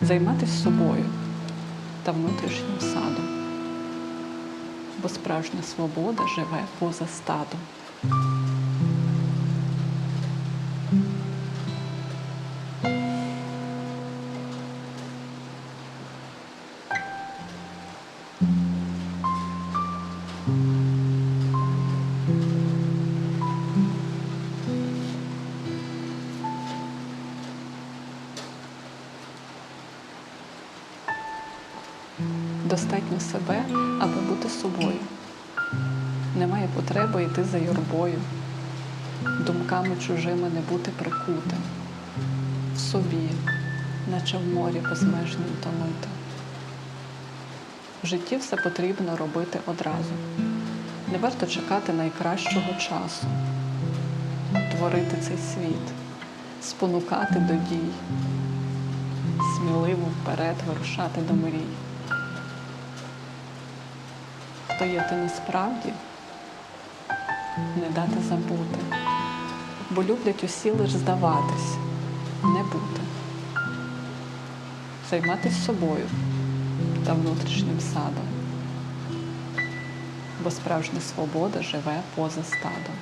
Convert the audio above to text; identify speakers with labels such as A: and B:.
A: займатися собою та внутрішнім садом. Бо справжня свобода живе поза стадом. Достатньо себе, аби бути собою. Немає потреби йти за юрбою, думками чужими не бути прикутим, в собі, наче в морі безмежнім тонути. В житті все потрібно робити одразу. Не варто чекати найкращого часу, творити цей світ, спонукати до дій, сміливо вперед вирушати до мрій. Хто є ти насправді, не дати забути, бо люблять усі лиш здаватись, не бути, займатися собою та внутрішнім садом, бо справжня свобода живе поза стадом.